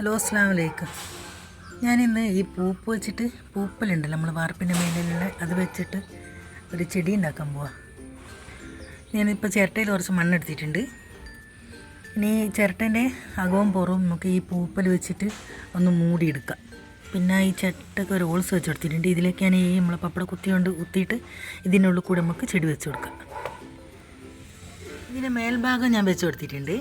Hello അസ്സാം വലൈക്കും ഞാനിന്ന് ഈ പൂപ്പ് വെച്ചിട്ട് പൂപ്പലുണ്ടല്ലോ നമ്മൾ വാർപ്പിന്റെ മേലിലുള്ള അത് വെച്ചിട്ട് ഒരു ചെടി ഉണ്ടാക്കാൻ പോവാം. ഞാനിപ്പോൾ ചിരട്ടയിൽ കുറച്ച് മണ്ണെടുത്തിട്ടുണ്ട് ഇനി ചിരട്ടേന്റെ അകവും പുറവും നമുക്ക് ഈ പൂപ്പൽ വെച്ചിട്ട് ഒന്ന് മൂടിയെടുക്കാം. പിന്നെ ഈ ചട്ടൊക്കെ ഒരു ഓൾസ് വെച്ച് കൊടുത്തിട്ടുണ്ട്. ഇതിലേക്ക് ഈ നമ്മളെ പപ്പട കുത്തി കൊണ്ട് കുത്തിയിട്ട് ഇതിനുള്ളിൽ കൂടെ നമുക്ക് ചെടി വെച്ച് കൊടുക്കാം. ഇതിന്റെ മേൽഭാഗം ഞാൻ വെച്ച് കൊടുത്തിട്ടുണ്ട്.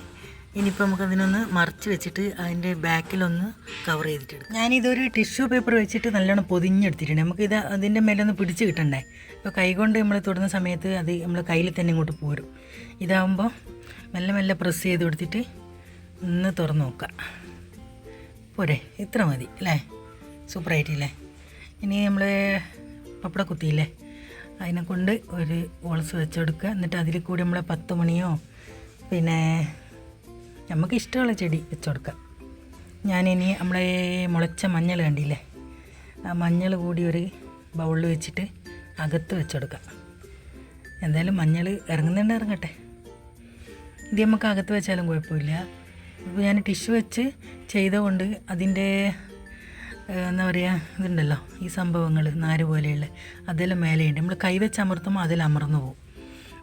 ഇനിയിപ്പോൾ നമുക്ക് അതിനൊന്ന് മറിച്ച് വെച്ചിട്ട് അതിന്റെ ബാക്കിലൊന്ന് കവർ ചെയ്തിട്ട് ഞാനിതൊരു ടിഷ്യൂ പേപ്പർ വെച്ചിട്ട് നല്ലോണം പൊതിഞ്ഞെടുത്തിട്ടുണ്ട്. നമുക്കിത് അതിന്റെ മേലൊന്ന് പിടിച്ച് കിട്ടണ്ടേ? ഇപ്പോൾ കൈകൊണ്ട് നമ്മൾ തൊടുന്ന സമയത്ത് അത് നമ്മൾ കയ്യിൽ തന്നെ ഇങ്ങോട്ട് പോരും. ഇതാകുമ്പോൾ മെല്ലെ മെല്ലെ പ്രസ് ചെയ്ത് കൊടുത്തിട്ട് ഒന്ന് തുറന്ന് നോക്കാം. പോരെ ഇത്ര മതി അല്ലേ? സൂപ്പറായിട്ടില്ലേ ഇനി നമ്മൾ പപ്പട കുത്തിയില്ലേ? അതിനെ കൊണ്ട് ഒരു ഓൾസ് വെച്ചെടുക്കുക എന്നിട്ട് അതിൽ കൂടി നമ്മളെ പത്ത് മണിയോ പിന്നെ നമുക്ക് ഇഷ്ടമുള്ള ചെടി വെച്ചുകൊടുക്കാം ഞാനിനി നമ്മളെ മുളച്ച മഞ്ഞൾ കണ്ടില്ലേ? ആ മഞ്ഞൾ കൂടി ഒരു ബൗളിൽ വെച്ചിട്ട് അകത്ത് വെച്ചെടുക്കാം എന്തായാലും മഞ്ഞൾ ഇറങ്ങുന്നുണ്ട് ഇറങ്ങട്ടെ. ഇത് നമുക്ക് അകത്ത് വെച്ചാലും കുഴപ്പമില്ല. ഇപ്പോൾ ഞാൻ ടിഷ്യൂ വെച്ച് ചെയ്തുകൊണ്ട് അതിന്റെ എന്താ പറയുക ഇതുണ്ടല്ലോ ഈ സംഭവങ്ങൾ നാര് പോലെയുള്ള അതെല്ലാം മേലെയുണ്ട്. നമ്മൾ കൈ വെച്ച് അമർത്തുമ്പോൾ അതിൽ അമർന്നു പോകും.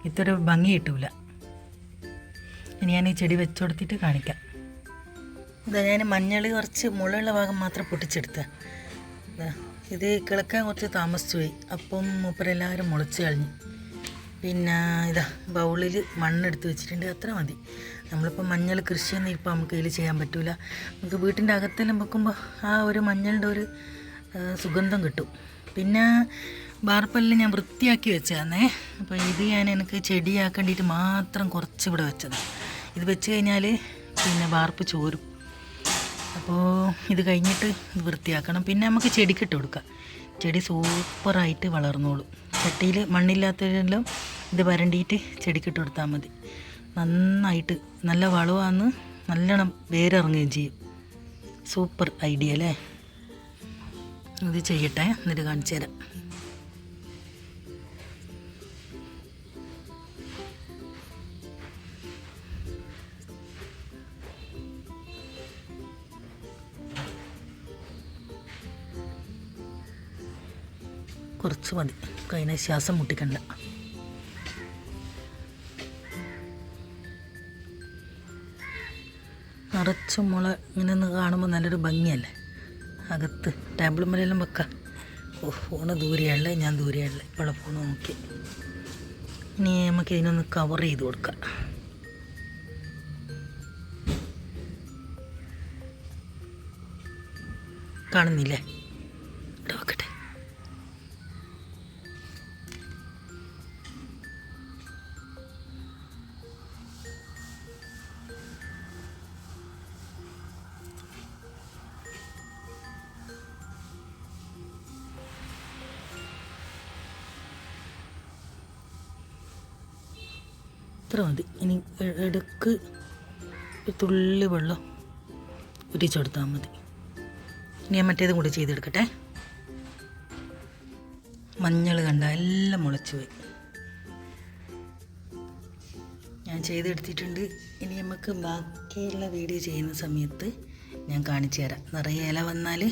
ഇത്ര ഭംഗി കിട്ടൂല. ഇനി ഞാൻ ഈ ചെടി വെച്ചു കൊടുത്തിട്ട് കാണിക്കാം. ഇതാ ഞാൻ മഞ്ഞൾ കുറച്ച് മുളയുള്ള ഭാഗം മാത്രം പൊട്ടിച്ചെടുത്ത. ഇതാ കിളക്കാൻ കുറച്ച് താമസിച്ചു പോയി. അപ്പം മൂപ്പരെല്ലാവരും മുളച്ച് കളഞ്ഞു. പിന്നെ ഇതാ ബൗളിൽ മണ്ണെടുത്ത് വെച്ചിട്ടുണ്ട്. അത്ര മതി. നമ്മളിപ്പോൾ മഞ്ഞൾ കൃഷിയൊന്നും ഇപ്പോൾ നമുക്ക് ഇതിൽ ചെയ്യാൻ പറ്റില്ല നമുക്ക് വീട്ടിന്റെ അകത്തെല്ലാം വെക്കുമ്പോൾ ആ ഒരു മഞ്ഞളുടെ ഒരു സുഗന്ധം കിട്ടും. പിന്നെ ബാർപ്പല്ല ഞാൻ വൃത്തിയാക്കി വെച്ചതാന്നേ. അപ്പോൾ ഇത് ഞാൻ എനിക്ക് ചെടിയാക്കേണ്ടിയിട്ട് മാത്രം കുറച്ച് ഇവിടെ വെച്ചതാണ് ഇത് വെച്ച് കഴിഞ്ഞാൽ പിന്നെ വാർപ്പ് ചോരും. അപ്പോൾ ഇത് കഴിഞ്ഞിട്ട് ഇത് വൃത്തിയാക്കണം. പിന്നെ നമുക്ക് ചെടിക്കിട്ട് കൊടുക്കാം. ചെടി സൂപ്പറായിട്ട് വളർന്നോളും. ചട്ടിയിൽ മണ്ണില്ലാത്തതിലും ഇത് വരണ്ടിയിട്ട് ചെടിക്കിട്ട് കൊടുത്താൽ മതി. നന്നായിട്ട് നല്ല വളമാന്ന് നല്ലോണം വേരിറങ്ങുകയും ചെയ്യും. സൂപ്പർ ഐഡിയ അല്ലേ? ഇത് ചെയ്യട്ടെ. എന്നിട്ട് കാണിച്ചു തരാം കുറച്ച് മതി. കഴിഞ്ഞ ശ്വാസം മുട്ടിക്കണ്ട. നിറച്ച് മുള ഇങ്ങനെ ഒന്ന് കാണുമ്പോൾ നല്ലൊരു ഭംഗിയല്ലേ? അകത്ത് ടേബിൾ മലയെല്ലാം വെക്കാം. ഓ ഫോണ് ദൂരെയല്ലേ ഞാൻ ദൂരെയല്ലേ ഇപ്പോൾ ഫോൺ നോക്കി. ഇനി നമുക്ക് ഇതിനൊന്ന് കവർ ചെയ്ത് കൊടുക്കാം. കാണുന്നില്ലേ? ഇത്ര മതി. ഇനി ഇടയ്ക്ക് തുള്ളി വെള്ളം ഉരിച്ചെടുത്താൽ മതി. ഇനി ഞാൻ മറ്റേതും കൂടി ചെയ്തെടുക്കട്ടെ. മഞ്ഞൾ കണ്ട എല്ലാം മുളച്ചു പോയി. ഞാൻ ചെയ്തെടുത്തിട്ടുണ്ട്. ഇനി നമുക്ക് ബാക്കിയുള്ള വീഡിയോ ചെയ്യുന്ന സമയത്ത് ഞാൻ കാണിച്ചു തരാം. നിറയെ ഇല വന്നാൽ